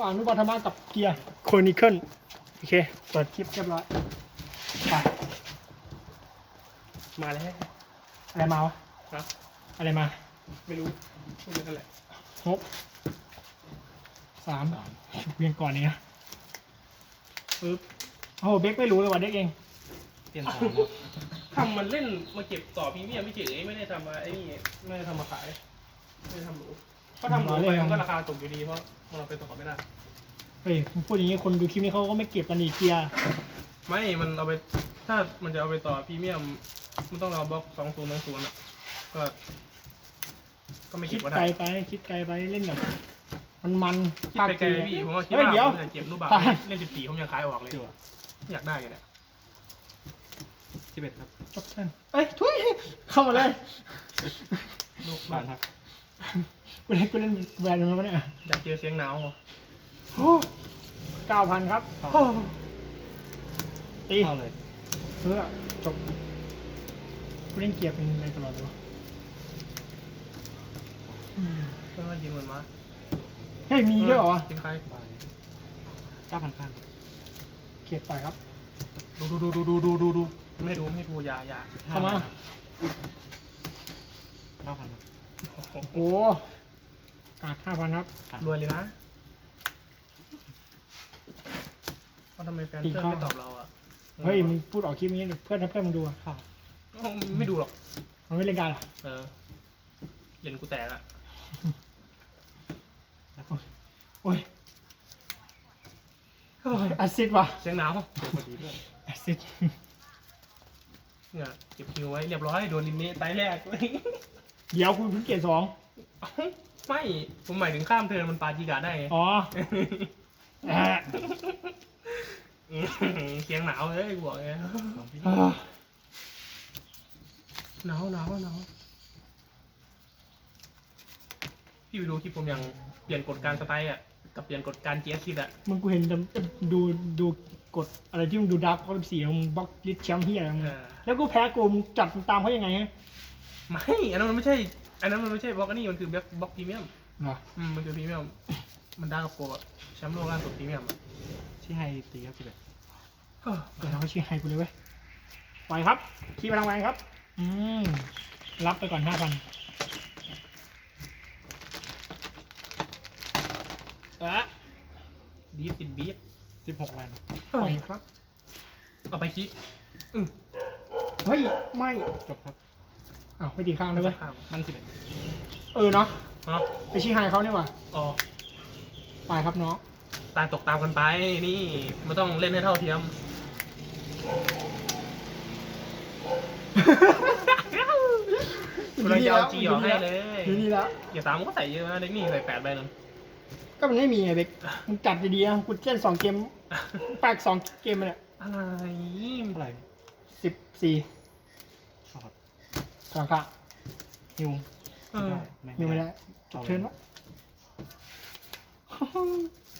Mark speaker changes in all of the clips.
Speaker 1: หว่างนุบาธรรมะกับเกียร์โคนิเคิลโอเค เปิดคลิปเรียบร้อยไป
Speaker 2: มาแล้ว
Speaker 1: อะไรมาวะ
Speaker 2: ครับ
Speaker 1: อะไรมา
Speaker 2: ไม่รู้ไม่รู้กันแหละ
Speaker 1: หกสามเพียงก่อนนี้นะ
Speaker 2: ปึ๊บ
Speaker 1: โอ้โหเบคไม่รู้เลยว่าเด็กเอง
Speaker 3: เปลี่ยนสามครับ
Speaker 2: ทำมันเล่นมาเก็บต่อพรีเมียมไม่เฉยไม่ได้ทำมาไอ้นี่ไม่ได้ทำมาขาย ไม่ได้ทำหรู ก็ทำหรูไปมันก็ราคาตกอยู่ดีเพราะมันเอาไปต่อไม่ได้
Speaker 1: เฮ้ยมึงพูดอย่างนี้คนดูคลิปนี้เขาก็ไม่เก็บกันอีกเกียร์
Speaker 2: ไม่ มันเอาไป ถ้ามันจะเอาไปต่อพรีเมียม มันต้องเอาบล็อกสองศูนย์สองศูนย์อะ ก็ ก็ไม่
Speaker 1: คิ
Speaker 2: เก็
Speaker 1: ด
Speaker 2: บก็
Speaker 1: ไกล
Speaker 2: ได้
Speaker 1: ไป คิดไกลไปเล่นแบบมันมัน
Speaker 2: คิดไปไกลพี่ ผมว่าคิด
Speaker 1: เฮ้ย
Speaker 2: ว่า
Speaker 1: เดี๋ยว
Speaker 2: ผมจะเก็บรูปแบบ
Speaker 1: ตาย
Speaker 2: เล่นสิบสี่ผมยังขายออกเลย
Speaker 3: จั่ว
Speaker 2: อยากได้กันเนี่ย
Speaker 3: สิบเอ็ดครับ
Speaker 1: จบเส้นเอ้ยทุยเข้ามาเลย
Speaker 2: ลูก
Speaker 3: บา
Speaker 2: บ้าน
Speaker 3: นครับ
Speaker 1: กูเล่นกูเล่นแบรนด์มันมาเนี่ย
Speaker 2: อยากเจอเสียงหนาว
Speaker 1: เก้าพันครับโอ้ตี
Speaker 3: เข้าเลย
Speaker 1: เพื่อจบกูเล่นเกียร์เป็นอะไรตลอดเลยวะอืม
Speaker 2: ก็มายิงมันมา
Speaker 1: เฮ้ยมีด้วยเหรอวะ
Speaker 2: กินใคร
Speaker 3: บานเก้าพันข้างครับ
Speaker 1: เกียร์ไปครับ
Speaker 2: ดูดูดูดูดูดูดูไม่ดูไม่ดูอย่าอย่า
Speaker 1: เข้ามา
Speaker 3: เก้าพันครับ
Speaker 1: โอ้ กาดห้าพันครับ
Speaker 2: รวยเลยนะเขาทำไมแฟนเพื่อนไม่ตอบเราอะ
Speaker 1: เฮ้ยมึงพูดออกคลิปนี้เพื่อนเพื่อนมึงดูอะ
Speaker 3: เข้า
Speaker 2: ไม่ดูหรอก
Speaker 1: มันไม่เล่นการหรอ
Speaker 2: เออเล่นกูแตกอะ
Speaker 3: แล้วก็
Speaker 1: โอ้ยโอ้ยแอซิดว่ะ
Speaker 2: เสียงหนาว
Speaker 3: เจอพอดีด้วย
Speaker 1: แอซิด
Speaker 2: เนี่ยเก็บคิวไว้เรียบร้อยโดนลินเน่ไตแรก
Speaker 1: เดี๋ยวคุณเพิ่งเกียร์สอง
Speaker 2: เอ้า ไม่ผมหมายถึงข้ามเทิร์นมันปาจิกาได้ไง
Speaker 1: อ๋อแอะ
Speaker 2: เสียงหนาวเลยกูบอกไง
Speaker 3: ของพี่
Speaker 1: อ่า
Speaker 2: หนาวหนาวหนาวพี่ไปดูที่ผมยังเปลี่ยนกฎการสไตล์อะกับเปลี่ยนกฎการเจสซิดอะ
Speaker 1: มึงกูเห็นแต่ดูดูกดอะไรที่มึงดูดาร์กเขาสีมึงบล็อกลิสแชมป์เฮียอะไรมึง
Speaker 2: เออ
Speaker 1: แล้วกูแพ้กูมึงจัดตามเขายังไงฮะ
Speaker 2: ไม่อันนั้นมันไม่ใช่ อันนั้นมันไม่ใช่บล็อกอันนี้มันคือบล็อกบล็อกพรีเมียม
Speaker 1: เหรอ
Speaker 2: อืมมันคือพรีเมียมมันได้กับโกอะแชมป์โลกล่าสุดพรีเมียมอะ
Speaker 3: ที่ให้ตีครับสิบเอ็ด
Speaker 1: เดี๋ยวเราก็ชี้ให้กูเลยเว้ยไปครับคีพลังแรงครับ อืม รับไปก่อนห้าพันอะ
Speaker 2: บีฟติดบีฟ
Speaker 3: สิบหกแวน
Speaker 1: ไปครับ
Speaker 2: เอาไปคิอืม
Speaker 1: เฮ้ย ไม่
Speaker 3: จบครับ
Speaker 1: อ้าวไม่ตีข้างเลยเว้ย
Speaker 2: ข้าม
Speaker 3: มันสิบเอ็ด
Speaker 1: เออเนาะ
Speaker 2: เนาะ
Speaker 1: ไปชี้ให้เขาเนี่ยว่ะ
Speaker 2: อ๋อ
Speaker 1: ไปครับน้อง
Speaker 2: ตามตกตามกันไปนี่มันต้องเล่นให้เท่าเทียม เราจะเอาจีออกให้เลย
Speaker 1: อยู่นี่แล้ว
Speaker 2: อย่าตามมันก็ใส่เยอะนะเด็กนี่ใส่แปดใบนึง
Speaker 1: ก็มันไม่มีไงเบกมึงจัดดีๆนะกูเล่นสองเกมแปลกสองเกมเลย
Speaker 2: อะไร
Speaker 3: เท่าไหร่
Speaker 1: สิบสี่
Speaker 3: เข้าครับ
Speaker 1: สองค่ะ
Speaker 3: นิว
Speaker 2: เออ
Speaker 1: มีไม่ได้จบเทิร์นวะ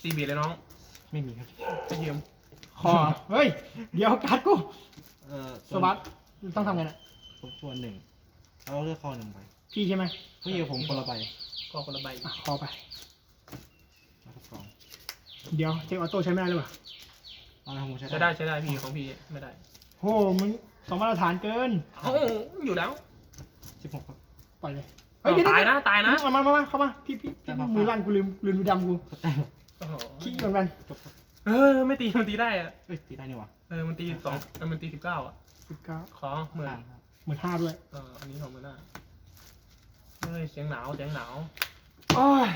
Speaker 2: ซีบีเลยน้อง
Speaker 3: ไม่มีครับ
Speaker 2: ไปเทียม
Speaker 1: คอเฮ้ย เดี๋ยวการ์ดกู
Speaker 3: เอ่อ
Speaker 1: สวัสดต้องทำไงน่ะ
Speaker 3: ผมส่วนหนึ่งเราเลือกคอหนึ่งใบ
Speaker 1: พี่ใช่ไหม
Speaker 3: พี่กับผมคนละใบ
Speaker 2: ก็คนละใบ
Speaker 1: อะคอไป
Speaker 3: แล้วก็สอง
Speaker 1: เดี๋ยวเทคออโต้ใช้ไม่ได้หรือเปล่า
Speaker 3: เอาละผมใช้
Speaker 2: ใช้ได้ใช้ได้พี่ของพี่ไม่ได้
Speaker 1: โหมึงสองมาตรฐานเกิน
Speaker 2: เอ้าอยู่แล้ว
Speaker 3: สิบหกครับ
Speaker 1: ปล่อยเลย
Speaker 2: เอาตายนะตายนะ
Speaker 1: มามามามาเข้ามาพี่พี่พี่มือลั่นกูลืมลืมดูดำกู
Speaker 3: ก็แต่
Speaker 2: โอ้โห
Speaker 1: ขี้ก่อนกัน
Speaker 3: จบครับ
Speaker 2: เออไม่ตีมันตีได้อะ
Speaker 3: เอ้ยตีได้นี่หว่า
Speaker 2: เออมันตีสองเออมันตีสิบเก้าอะ
Speaker 1: สิบเก้า
Speaker 2: ขอเหมือน
Speaker 3: ผ่านครับ
Speaker 1: หมื่นห้าด้วย
Speaker 2: เอออันนี้ของมือหน้าเฮ้ยเสียงหนาวเสียงหนาว
Speaker 1: โอ้ย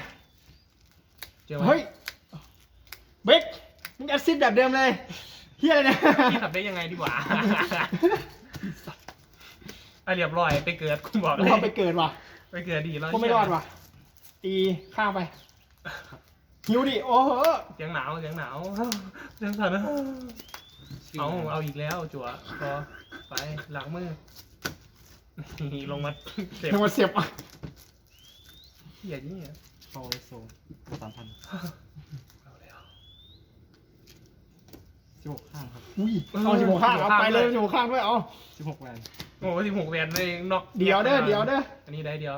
Speaker 2: เจอไหม
Speaker 1: เฮ้ยเบกมึงแอดซิดแบบเดิมเลยเฮียอะไรเนี่ย
Speaker 2: พี่ขับได้ยังไงดีกว่า อะเรียบร้อยไปเกิดคุณบอกเลย
Speaker 1: เราไปเกิดว่ะ
Speaker 2: ไปเกิดดีแล้ว
Speaker 1: ก็ไม่รอดว่ะ ตีข้างไป หิวดิ โอ้โห
Speaker 2: เสียงหนาวเสียงหนาวเสียงสั่นนะเอาเอาอีกแล้วจั่วพอไปหลังมือนี่ลงมาเสพ
Speaker 1: ยังมาเสียบอะ
Speaker 2: เหี้ยนี่อะ
Speaker 3: เข้าโซนสามพัน
Speaker 2: เอาแล้ว
Speaker 3: สิบหกข้างครับ
Speaker 1: อุ้ยเอาสิบหกข้างเอาไปเลยสิบหกข้างด้วยเอา
Speaker 3: สิบหกแวน
Speaker 2: โอ้โหสิบหกแวนเลยนอก
Speaker 1: เดี๋ยวเด้อเดี๋ยวเด้อ
Speaker 2: อันนี้ได้เดียว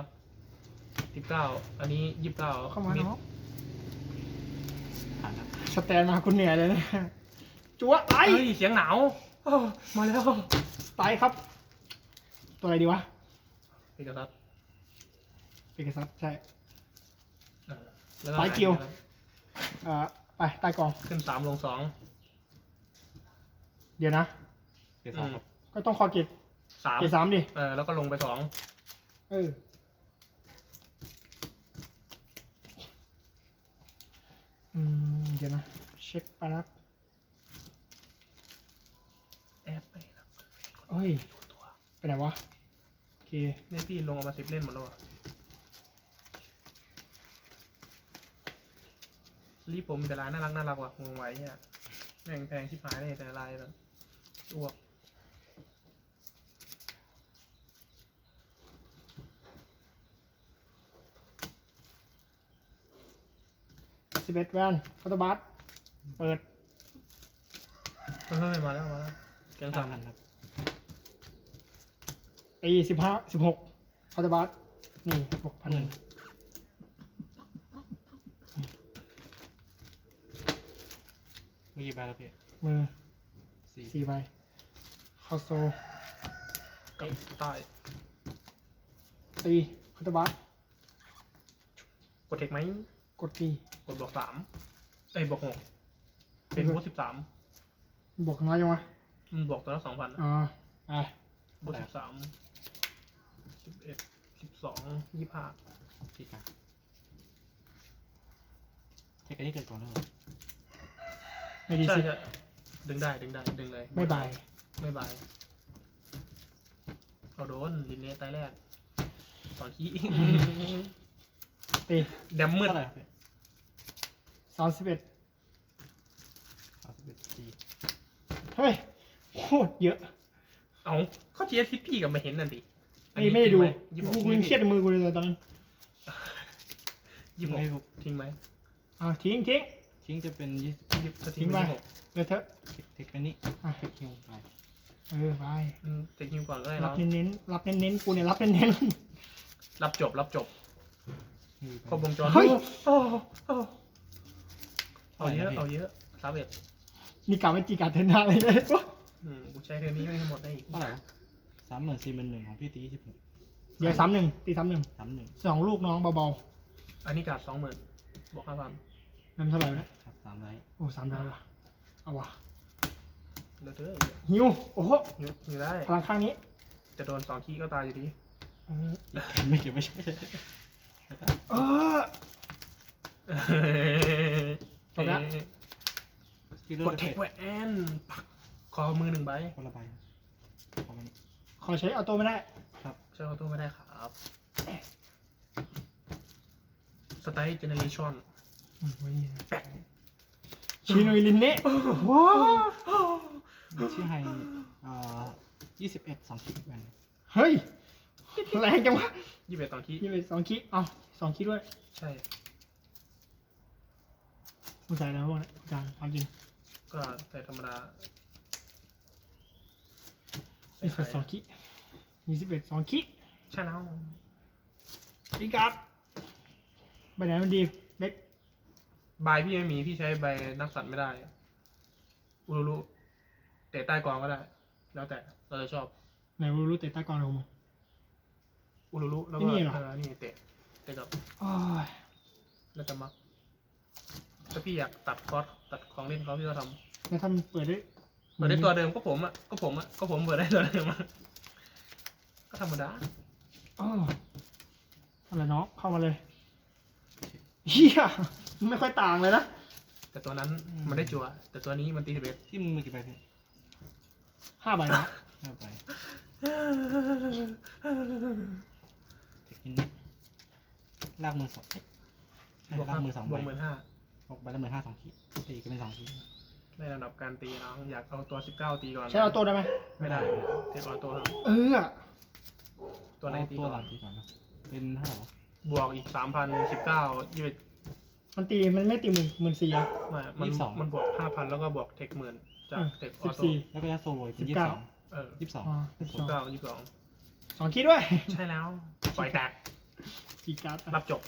Speaker 2: สิบเก้าอันนี้ยี่สิบเก้า
Speaker 1: เข้ามาเนาะสแตนมาคุณเหนื่อยเลยนะจัวไอ
Speaker 2: เฮ้ยเสียงหนาวโอ้มาแล้ว
Speaker 1: ไตครับ ตัวอะไรดีวะ
Speaker 2: พี่กระซับ
Speaker 1: เอกซัสใช่
Speaker 2: เออแล้ว
Speaker 1: สายเกี่ยวเอ่อไปใต้กอง
Speaker 2: ขึ้นสามลงสอง
Speaker 1: เดี๋ยวนะ
Speaker 3: เกรดสองครับ
Speaker 1: ก็ต้องคอเกต
Speaker 2: สาม
Speaker 1: เกตสามดิ
Speaker 2: เออแล้วก็ลงไปสอง
Speaker 1: เออ อืม เดี๋ยวนะ เช็คไปนะ
Speaker 2: แอบไปนะ
Speaker 1: เฮ้ย
Speaker 2: ตัว
Speaker 1: ไปไหนวะ โอเค
Speaker 2: นี่พี่ลงเอามาสิบเล่นหมดแล้วอะรีบผมแต่ลายน่ารักน่ารักว่ะงงไว้เนี่ยแม่งแพงชิบหายเลยแต่ละลายแบบ อ้วก
Speaker 1: สิบเอ็ดแวนฟอตบัสเปิด
Speaker 2: เฮ้ยมาแล้วมาแล้วแกง
Speaker 3: ห้า
Speaker 2: สาม
Speaker 3: พันครับ
Speaker 1: ตีสิบห้าสิบหกฟอตบัสนี่หกพันหนึ่ง
Speaker 3: เมื่อกี้ใบแล้วพี่
Speaker 1: มือ
Speaker 3: สี่
Speaker 1: สี่ใบเข้าโซ
Speaker 2: กับใต้
Speaker 1: ตีฟอตบัส
Speaker 2: กดเทคไหม
Speaker 1: กดตี
Speaker 2: กดบวกสามเอ้ยบวกหกเป็นบวกสิบสาม
Speaker 1: บวกน้อยยังวะ
Speaker 2: มันบวกตัวละสองพัน
Speaker 1: อ๋อไป
Speaker 2: บวกสิบสามสิบเอ็ดสิบสองยี่ห้า
Speaker 3: สี่กลางเทคอันนี้เกิดก่อนแล้วเหรอ
Speaker 1: ไม่ดี
Speaker 2: ใช่
Speaker 1: สิ
Speaker 2: ใช่ดึงได้ดึงได้ดึงเลย
Speaker 1: ไม่บาย
Speaker 2: ไม่บายเอาโดนลินเนสไตแรกตอนที่
Speaker 1: ตี
Speaker 2: แดมมืด
Speaker 3: เท่าไหร่ครับพี่
Speaker 1: สามสิบเอ็ด
Speaker 3: สามสิบเอ็ดสี่
Speaker 1: เฮ้ยโคตรเยอะ
Speaker 2: เอาเขาเจียทิปพี่กับไม่เห็นนั่นดิ
Speaker 1: ไอ้ไม่ได้ดู
Speaker 2: ยี่สิบห
Speaker 1: กู
Speaker 2: ก
Speaker 1: กูยังเครียดในมือกูเลยตอนนั้น
Speaker 2: ยี่สิบห
Speaker 3: ไม่
Speaker 2: ก
Speaker 3: ครับ
Speaker 2: ทิ้งไหม
Speaker 1: อ่าทิ้งทิ้ง
Speaker 3: ทิ้งจะเป็นยี่สิบ
Speaker 2: ยี่สิบถ้า
Speaker 1: ทิ้
Speaker 2: ทิ้ง
Speaker 1: ง
Speaker 2: ไป
Speaker 1: ไป
Speaker 2: ยี่สิบหก
Speaker 1: เดี๋ยวเถอะ
Speaker 3: เทคเทคอันนี้
Speaker 1: อะ
Speaker 3: เทคคิวไป
Speaker 1: เออไป
Speaker 2: อืมจะทิ้งก่อนก็ได้
Speaker 1: รั
Speaker 2: แล้
Speaker 1: บ
Speaker 2: ว
Speaker 1: เน้นๆรับเน้นๆกูเนี่ยรับเน้น
Speaker 2: รับจบรับจบ
Speaker 3: มีไป
Speaker 2: ครบวงจร
Speaker 1: เฮ้ย
Speaker 2: โอ้โอ้เอาเยอะเอาเยอะสามเอ็ด
Speaker 1: ๆนี่กล่าวไม่จีการเทนหน้าเลยเลย
Speaker 2: อืมกูใช้เทอมนี้ไม่ให้หมดได้อีก
Speaker 3: เท่าไหร่วะสามหมื่นสี่หมื่นหนึ่งของพี่ตียี่สิบหก
Speaker 1: เดี๋ยวสามหนึ่งตีสามหนึ่ง
Speaker 3: สามหนึ่ง
Speaker 1: สองลูกน้องเบา
Speaker 2: อันนี้การสองหมื่นบวกห้าพัน
Speaker 1: ๆนั่นเท่าไหร่นะ
Speaker 3: ครับสามไลท์
Speaker 1: โอ้สามดาวว่ะเอาว่ะ
Speaker 2: เหลือเธอ
Speaker 1: หิวโอ้โห
Speaker 2: อยู่อยู่ได้
Speaker 1: พลังข้างนี้
Speaker 2: จะโดนสองขี้ก็ตายอยู่ดี
Speaker 1: เออ
Speaker 3: ไม่เก็บไม่ใช่
Speaker 1: เออ จบละ
Speaker 3: ที่เลื
Speaker 2: กดเทคแวนปักคอมือหนึ่งใบ
Speaker 3: คนละใบของมัน
Speaker 1: ขอใช้ออโต้ไม่ได้
Speaker 3: ครับ
Speaker 2: ใช้ออโต้ไม่ได้ครับสไตล์เจเนเรชั่น
Speaker 1: อืมไว้นี่นะชิโนอิลินเนะว้าว
Speaker 3: ชื่อไฮอ่ายี่สิบเอ็ดสองคิดแวน
Speaker 1: เฮ้ย แรงจังวะ
Speaker 2: ยี่สิบเอ็ดตอนขี้
Speaker 1: ยี่เป็นสองคิเอาสองคิด้วย
Speaker 2: ใช่
Speaker 1: กูใส่แล้วพวกนี้จางความจริง
Speaker 2: ก็แต่ธรรมดา
Speaker 1: ยี่สิบสองคิยี่สิบเอ็ดสองคิ
Speaker 2: ใช่แล้ว
Speaker 1: อีการ์ดใบไหนมันดีเล็ก
Speaker 2: ใบพี่ไม่มีพี่ใช้ใบนักสัตว์ไม่ได้ อุรุรุ เตะใต้กองก็ได้ แล้วแต่เราจะชอบ
Speaker 1: ไหนรู้รู้เตะใต้กองของมึง
Speaker 2: อุรุรุแล้ว
Speaker 1: ที่
Speaker 2: ก็
Speaker 1: นี่เหรอ
Speaker 2: เออนี่เตะเตะกับ
Speaker 1: โอ้ย
Speaker 2: แล้วจะมักถ้าพี่อยากตัดคอร์สตัดของเล่นเขาพี่ก็ท
Speaker 1: แล้วถ้ามันเปิดได้ำ
Speaker 2: เปิดได้ตัวเดิมก็ผมอะก็ผมอะก็ผมเปิดได้ตัวเดิมอะก็ธรรมดา
Speaker 1: อ๋ออะไรเนาะเข้ามาเลยเฮียไม่ค่อยต่างเลยนะ
Speaker 2: แต่ตัวนั้นมันได้จัวแต่ตัวนี้มันตีสิบเอ็ด
Speaker 3: ที่มึงมีกี่ใบพี่
Speaker 1: ห้าใบนะ
Speaker 3: ห้าใบเทคนิคลากมือสองเอ๊ะใช่
Speaker 2: บวก
Speaker 3: ลากมือสอง
Speaker 2: บ
Speaker 3: ใบ
Speaker 2: วกหมื่นห้า
Speaker 3: บวกใบละหมื่นห้าสองขีดตีก็เป็นสองขีด
Speaker 2: ในระดับการตีน้องอยากเอาตัวสิบเก้าตีก่อน
Speaker 1: ใช้ออโต้ได้ไหม
Speaker 2: ไม่ได้เทคออโต้ครับ
Speaker 1: เออ
Speaker 2: ตัวไหน
Speaker 3: เอา
Speaker 2: ตี
Speaker 3: ตัว
Speaker 2: ก่
Speaker 3: ห
Speaker 2: อ
Speaker 3: ลั
Speaker 2: น
Speaker 3: งตีก่อนนะเป็นเท่าไหร่วะ
Speaker 2: บวกอีกสามพันสิบเก้ายี่สิบ
Speaker 1: มันตีมันไม่ตีหมื่นหมื่นสี่อะ
Speaker 2: ไม่มันมันบวกห้าพันแล้วก็บวกเทคหมื่น จากเทคอ
Speaker 1: สิ
Speaker 2: อบโต้
Speaker 1: สี่
Speaker 3: แล้วก็ยัดโซโลอีกเป็น
Speaker 1: สิ
Speaker 3: ยี่
Speaker 1: บ
Speaker 3: สิ
Speaker 1: เก้า
Speaker 3: บสอง
Speaker 2: เออ
Speaker 3: ยี่สิบสอง
Speaker 1: อ๋อสิบ
Speaker 2: สิ
Speaker 1: สอบง
Speaker 2: เก้ายี่สิบสอง
Speaker 1: สองคิดด้วย
Speaker 2: ใช่แล้วปล่อยแตก
Speaker 1: กี่การ์ดอะ
Speaker 2: รับจบ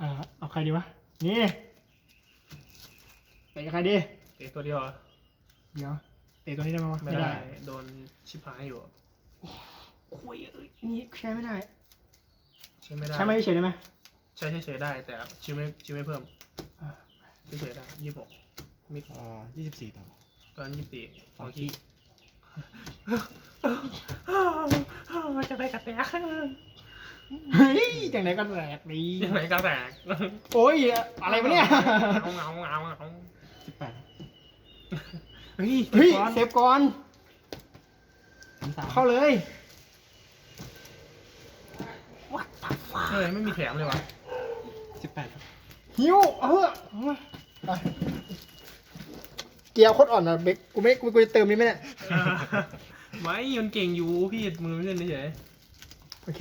Speaker 1: อ่าเอาใครดีวะ นี่ะใครดี
Speaker 2: เตะตัวเดียวเหรอ
Speaker 1: เดี๋ยวเตะตัวนี้ได้ไหมวะ
Speaker 2: ไม่ได้โดนชิบหายอยู่
Speaker 1: โอ้ยเอ้ยนี่ใช้ไม่ได้
Speaker 2: ใช้ไม่ได้
Speaker 1: ใช้ไม่เฉยได้ไหม
Speaker 2: ใช้เฉยๆได้แต่ชิวไม่ชิวไม่เพิ่ม
Speaker 1: อ่า
Speaker 2: เฉยๆได้ยี่สิบหก มิก
Speaker 3: อ่ายี่สิบสี่ต่อ
Speaker 2: ตอนยี่สิบสี่
Speaker 3: สองขี้
Speaker 2: จะไปกระแตก
Speaker 1: เฮ้ยจังไหนก็แหลกดี
Speaker 2: ยังไงกระแตก
Speaker 1: โอ้ยอะไรวะเนี่ย
Speaker 2: เอาเอาเอาเอา
Speaker 3: สิบแปด
Speaker 2: เฮ้ย
Speaker 1: เฮ้ย
Speaker 2: ก่อน
Speaker 1: เซฟก่อน
Speaker 3: สามสาม
Speaker 1: เข้าเลย
Speaker 2: เฮ้ยไม่มีแถมเลยวะ
Speaker 3: สิบแปดครับ
Speaker 1: หิวเอาเถอะเอามาไป เกียร์โคตรอ่อนอะเบกกูไม่กูกูจะเติมนี้ไหมเนี่ย
Speaker 2: ไม่มันเก่งอยู่พี่มือไม่เล่นเฉย
Speaker 1: โอเค